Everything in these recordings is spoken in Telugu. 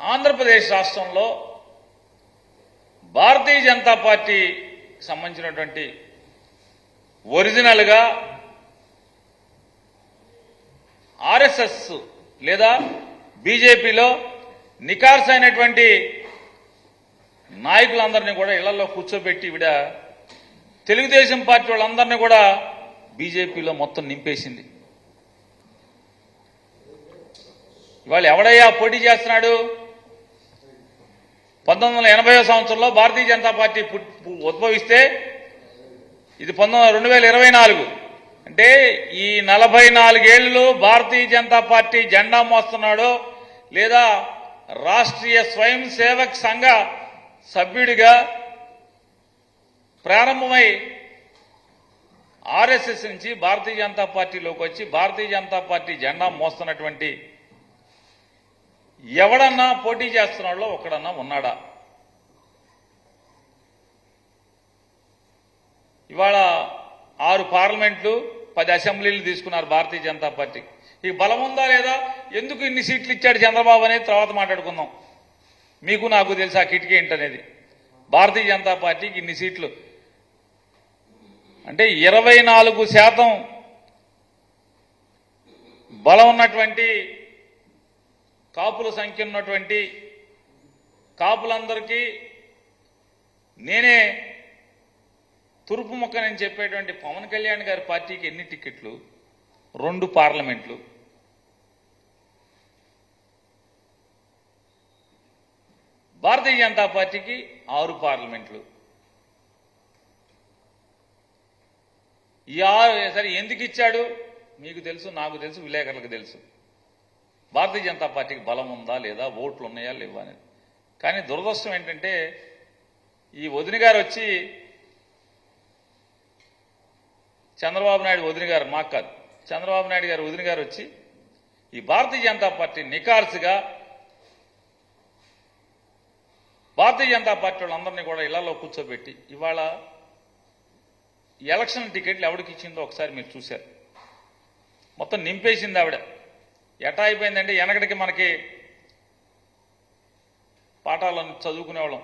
ఆంధ్రప్రదేశ్ రాష్ట్రంలో భారతీయ జనతా పార్టీ సంబంధించినటువంటి ఒరిజినల్గా ఆర్ఎస్ఎస్ లేదా బీజేపీలో నికార్స్ అయినటువంటి నాయకులందరినీ కూడా ఇళ్ళలో కూర్చోబెట్టి ఈవిడ తెలుగుదేశం పార్టీ వాళ్ళందరినీ కూడా బీజేపీలో మొత్తం నింపేసింది. ఇవాళ ఎవడయ్యా పోటీ చేస్తున్నాడు? పంతొమ్మిది వందల ఎనభై సంవత్సరంలో భారతీయ జనతా పార్టీ పుట్- ఉద్భవిస్తే ఇది పంతొమ్మిది రెండు వేల ఇరవై నాలుగు. అంటే ఈ నలభై నాలుగేళ్ళు భారతీయ జనతా పార్టీ జెండా మోస్తున్నాడో లేదా రాష్ట్రీయ స్వయం సేవక్ సంఘ సభ్యుడిగా ప్రారంభమై ఆర్ఎస్ఎస్ నుంచి భారతీయ జనతా పార్టీలోకి వచ్చి భారతీయ జనతా పార్టీ జెండా మోస్తున్నటువంటి ఎవడన్నా పోటీ చేస్తున్నాడో ఒకడన్నా ఉన్నాడా? ఇవాళ ఆరు పార్లమెంట్లు పది అసెంబ్లీలు తీసుకున్నారు భారతీయ జనతా పార్టీ. ఈ బలం ఉందా లేదా? ఎందుకు ఇన్ని సీట్లు ఇచ్చాడు చంద్రబాబు అనేది తర్వాత మాట్లాడుకుందాం. మీకు నాకు తెలుసు ఆ కిటికీ ఏంటనేది? భారతీయ జనతా పార్టీకి ఇన్ని సీట్లు. అంటే ఇరవై నాలుగు శాతం బలం ఉన్నటువంటి కాపుల సంఖ్య ఉన్నటువంటి కాపులందరికీ నేనే తురుపు ముక్కనని చెప్పేటువంటి పవన్ కళ్యాణ్ గారి పార్టీకి ఎన్ని టికెట్లు రెండు పార్లమెంట్లు. భారతీయ జనతా పార్టీకి ఆరు పార్లమెంట్లు. ఈ ఆరు సరే ఎందుకు ఇచ్చాడు? మీకు తెలుసు నాకు తెలుసు విలేకరులకు తెలుసు. భారతీయ జనతా పార్టీకి బలం ఉందా లేదా ఓట్లు ఉన్నాయా లేవా అనేది. కానీ దురదృష్టం ఏంటంటే ఈ వదిన గారు వచ్చి చంద్రబాబు నాయుడు వదిన గారు మాకు కాదు. చంద్రబాబు నాయుడు గారు వదిన గారు వచ్చి ఈ భారతీయ జనతా పార్టీ నికార్సుగా భారతీయ జనతా పార్టీ వాళ్ళందరినీ కూడా ఇళ్ళలో కూర్చోబెట్టి ఇవాళ ఎలక్షన్ టికెట్లు ఎవరికి ఇచ్చిందో ఒకసారి మీరు చూశారు. మొత్తం నింపేసింది ఆవిడ. ఎటా అయిపోయిందంటే వెనకటికి మనకి పాఠాలను చదువుకునేవాళ్ళం.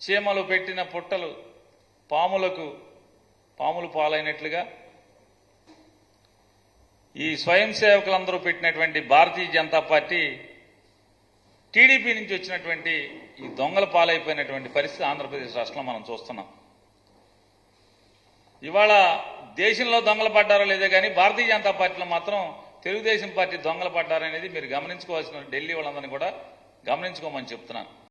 చీమలు పెట్టిన పుట్టలు పాములకు పాములు పాలైనట్లుగా ఈ స్వయం సేవకులందరూ పెట్టినటువంటి భారతీయ జనతా పార్టీ టీడీపీ నుంచి వచ్చినటువంటి ఈ దొంగల పాలైపోయినటువంటి పరిస్థితి ఆంధ్రప్రదేశ్ రాష్ట్రంలో మనం చూస్తున్నాం. ఇవాళ దేశంలో దొంగలు పడ్డారో లేదో కానీ భారతీయ జనతా పార్టీలో మాత్రం తెలుగుదేశం పార్టీ దొంగలు పడ్డారనేది మీరు గమనించుకోవాల్సిన ఢిల్లీ వాళ్ళందరినీ కూడా గమనించుకోమని చెప్తున్నాను.